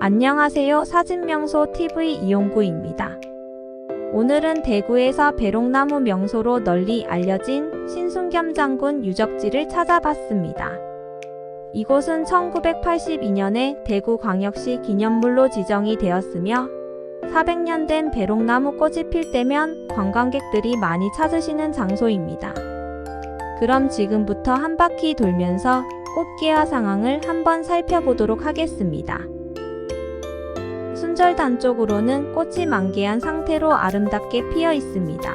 안녕하세요. 사진명소 TV 이용구입니다. 오늘은 대구에서 배롱나무 명소로 널리 알려진 신순겸 장군 유적지를 찾아봤습니다. 이곳은 1982년에 대구광역시 기념물로 지정이 되었으며 400년 된 배롱나무 꽃이 필 때면 관광객들이 많이 찾으시는 장소입니다. 그럼 지금부터 한 바퀴 돌면서 꽃게와 상황을 한번 살펴보도록 하겠습니다. 순절단 쪽으로는 꽃이 만개한 상태로 아름답게 피어 있습니다.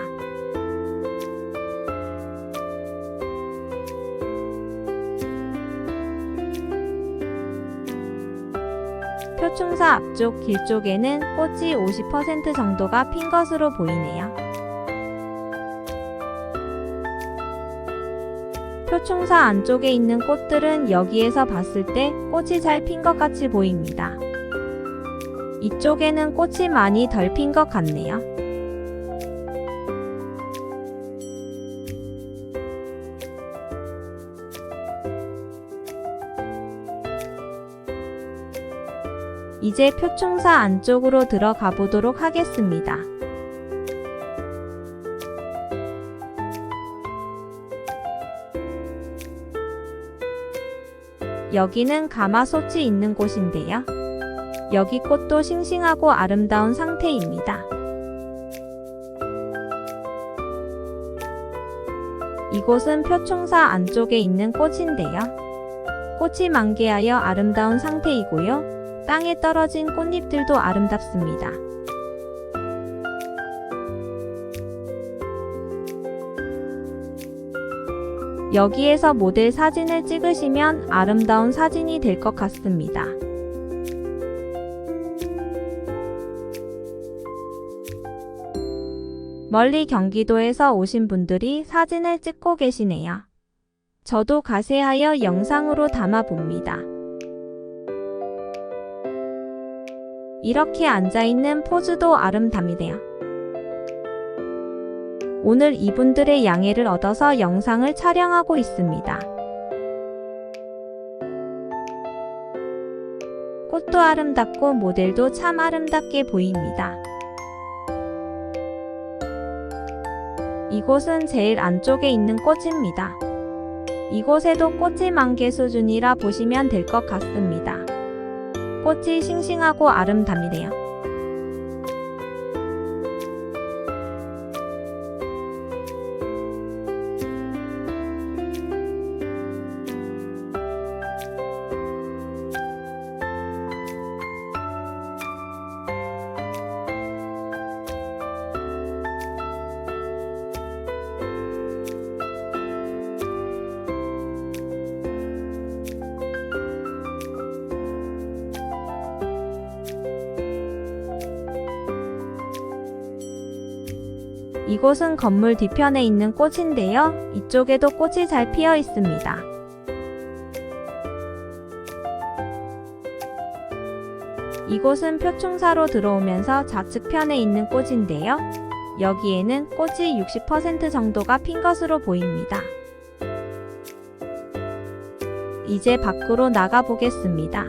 표충사 앞쪽 길 쪽에는 꽃이 50% 정도가 핀 것으로 보이네요. 표충사 안쪽에 있는 꽃들은 여기에서 봤을 때 꽃이 잘 핀 것 같이 보입니다. 이쪽에는 꽃이 많이 덜 핀 것 같네요. 이제 표충사 안쪽으로 들어가 보도록 하겠습니다. 여기는 가마솥이 있는 곳인데요. 여기 꽃도 싱싱하고 아름다운 상태입니다. 이곳은 표충사 안쪽에 있는 꽃인데요. 꽃이 만개하여 아름다운 상태이고요. 땅에 떨어진 꽃잎들도 아름답습니다. 여기에서 모델 사진을 찍으시면 아름다운 사진이 될 것 같습니다. 멀리 경기도에서 오신 분들이 사진을 찍고 계시네요. 저도 가세하여 영상으로 담아 봅니다. 이렇게 앉아있는 포즈도 아름답네요. 오늘 이분들의 양해를 얻어서 영상을 촬영하고 있습니다. 꽃도 아름답고 모델도 참 아름답게 보입니다. 이곳은 제일 안쪽에 있는 꽃입니다. 이곳에도 꽃이 만개 수준이라 보시면 될 것 같습니다. 꽃이 싱싱하고 아름답네요. 이곳은 건물 뒤편에 있는 꽃인데요. 이쪽에도 꽃이 잘 피어 있습니다. 이곳은 표충사로 들어오면서 좌측편에 있는 꽃인데요. 여기에는 꽃이 60% 정도가 핀 것으로 보입니다. 이제 밖으로 나가 보겠습니다.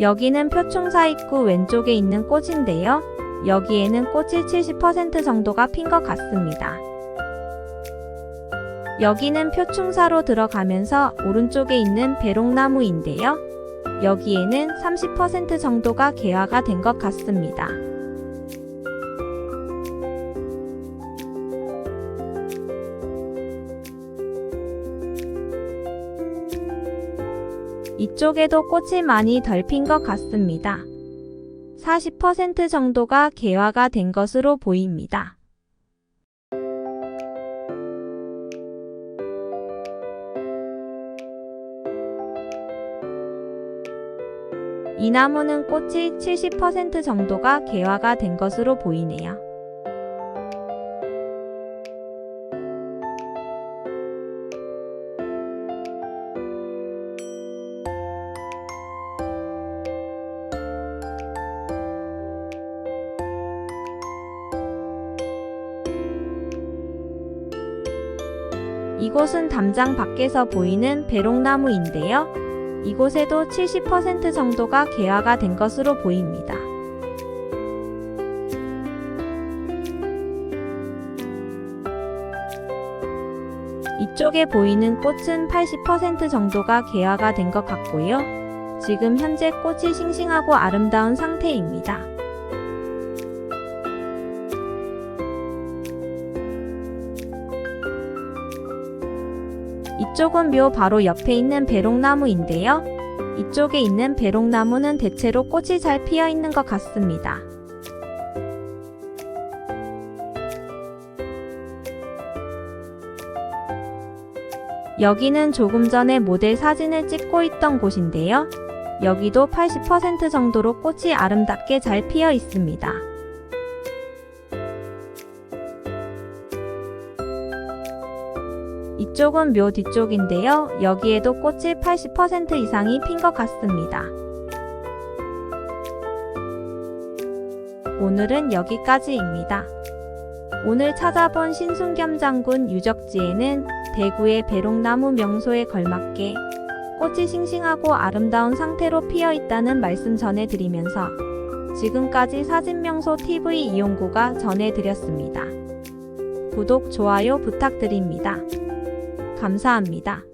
여기는 표충사 입구 왼쪽에 있는 꽃인데요. 여기에는 꽃이 70% 정도가 핀 것 같습니다. 여기는 표충사로 들어가면서 오른쪽에 있는 배롱나무인데요. 여기에는 30% 정도가 개화가 된 것 같습니다. 이쪽에도 꽃이 많이 덜 핀 것 같습니다. 40% 정도가 개화가 된 것으로 보입니다. 이 나무는 꽃이 70% 정도가 개화가 된 것으로 보이네요. 이곳은 담장 밖에서 보이는 배롱나무인데요. 이곳에도 70% 정도가 개화가 된 것으로 보입니다. 이쪽에 보이는 꽃은 80% 정도가 개화가 된 것 같고요. 지금 현재 꽃이 싱싱하고 아름다운 상태입니다. 이쪽은 묘 바로 옆에 있는 배롱나무인데요. 이쪽에 있는 배롱나무는 대체로 꽃이 잘 피어 있는 것 같습니다. 여기는 조금 전에 모델 사진을 찍고 있던 곳인데요. 여기도 80% 정도로 꽃이 아름답게 잘 피어 있습니다. 이쪽은 묘 뒤쪽인데요. 여기에도 꽃이 80% 이상이 핀 것 같습니다. 오늘은 여기까지입니다. 오늘 찾아본 신순겸 장군 유적지에는 대구의 배롱나무 명소에 걸맞게 꽃이 싱싱하고 아름다운 상태로 피어 있다는 말씀 전해드리면서 지금까지 사진명소 TV 이용구가 전해드렸습니다. 구독, 좋아요 부탁드립니다. 감사합니다.